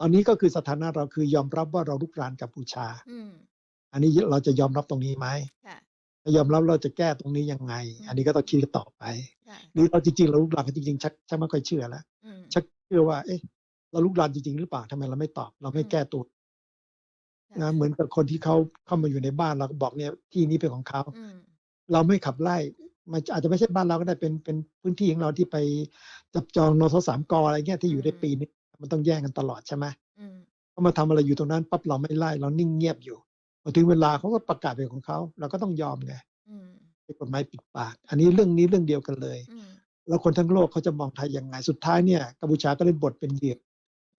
ตอนนี้ก็คือสถานะเราคือยอมรับว่าเราลุกรานกัมพูชาอืมอันนี้เราจะยอมรับตรงนี้ไหมค่ะถ้ายอมรับเราจะแก้ตรงนี้ยังไงอืมอันนี้ก็ต้องคิดกันต่อไปค่ะหรือเราจริงๆเราลุกรานกันจริงๆชักชักไม่ค่อยเชื่อแล้วอืมชักเชื่อว่า เอ๊ะ เราลุกรานจริงๆหรือเปล่าทำไมเราไม่ตอบ เราไม่อืมแก้ตัวค่ะนะเหมือนกับคนที่เขาเข้ามาอยู่ในบ้านเราก็บอกเนี่ยที่นี้เป็นของเขาอืมเราไม่ขับไล่มันอาจจะไม่ใช่บ้านเราก็ได้เป็นเป็นพื้นที่ของเราที่ไปจับจองนทสามกอะไรเงี้ยที่อยู่ได้ปีนึง มันต้องแย่งกันตลอดใช่ไหมอืมเขามาทำอะไรอยู่ตรงนั้นปั๊บเราไม่ไล่เรานิ่งเงียบอยู่พอถึงเวลาเขาก็ประกาศเป็นของเขาเราก็ต้องยอมไงอืมเป็นกฎหมายปิดปาก อันนี้เรื่องนี้เรื่องเดียวกันเลยอืมแล้วคนทั้งโลกเขาจะมองไทยยังไง สุดท้ายเนี่ยกัมพูชาก็เล่นบทเป็นเหยื่อ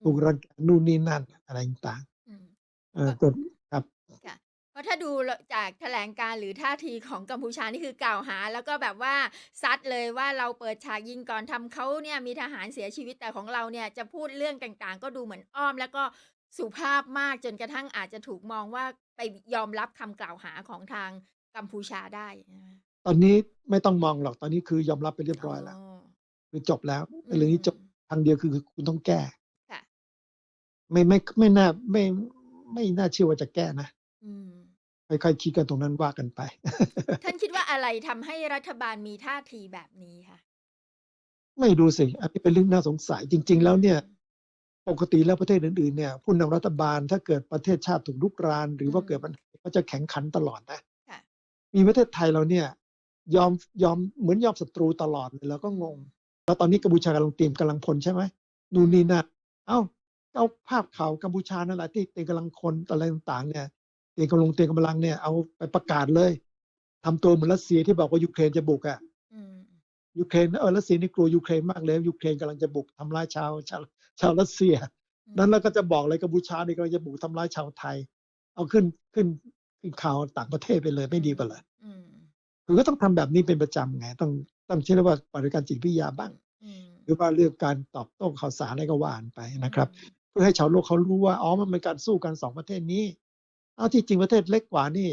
ถูกรังแกนู่นนี่นั่นอะไรต่างอืมๆเออก็ครับค่ะเพราะ ถ้าดูจากแถลงการณ์หรือท่าทีของกัมพูชานี่คือกล่าวหา แล้วก็แบบว่าซัดเลยว่าเราเปิดฉากยิงก่อนทำเขาเนี่ยมีทหารเสียชีวิตแต่ของเราเนี่ยจะพูดเรื่องต่างๆ ก็ดูเหมือนอ้อม แล้วก็สุภาพมากจนกระทั่งอาจจะถูกมองว่าไปยอมรับคำกล่าวหาของทางกัมพูชาได้ใช่ไหมตอนนี้ไม่ต้องมองหรอกตอนนี้คือยอมรับไปเรียบร้อยแล้วคือจบแล้วเรื่องนี้จบทางเดียวคือคุณต้องแก้ค่ะไม่ไม่ไม่น่าไม่ไม่น่าเชื่อว่าจะแก้นะอืม ค่อยๆคิดกันตรงนั้นว่ากันไป ท่านคิดว่าอะไรทำให้รัฐบาลมีท่าทีแบบนี้คะไม่ดูสิ อันนี้เป็นเรื่องน่าสงสัยจริง ๆ แล้วเนี่ยปกติแล้วประเทศอื่นๆเนี่ยผู้นำรัฐบาลถ้าเกิดประเทศชาติถูกลุกราน หรือว่าเกิดปัญหาก็จะแข่งขันตลอดนะค่ะมีประเทศไทยเราเนี่ยยอมยอมเหมือนยอมศัตรูตลอดเลยเราก็งง แล้วตอนนี้กัมพูชากำลังเตรียมกำลังพลใช่ไหมนู่นนี่นั่นเอ้าเอาภาพข่าวกัมพูชานั่นแหละที่เตรียมกำลังคนอะไรต่างๆเนี่ย เตรียมกำลังเตรียมกำลังเนี่ยเอาไปประกาศเลยทำตัวเหมือนรัสเซียที่บอกว่ายูเครนจะบุกอะอืมยูเครนเออรัสเซียนี่กลัวยูเครนมากเลยยูเครนกำลังจะบุกทำร้ายชาวชาวชาวรัสเซีย นั้นเราก็จะบอกเลยกัมพูชานี่กำลังจะบุกทำร้ายชาวไทย เอาขึ้นขึ้นขึ้นข่าวต่างประเทศไปเลยไม่ดีกว่าเลยอืมคือก็ต้องทำแบบนี้เป็นประจำไง ต้องต้องเชื่อว่าปฏิการจิตวิทยาบ้างอืมหรือว่าเรื่องการตอบโต้ข่าวสารอะไรก็ว่านไปนะครับ เพื่อให้ชาวโลกเขารู้ว่าอ๋อมันเป็นการสู้กันสองประเทศนี้ เอาที่จริงประเทศเล็กกว่านี่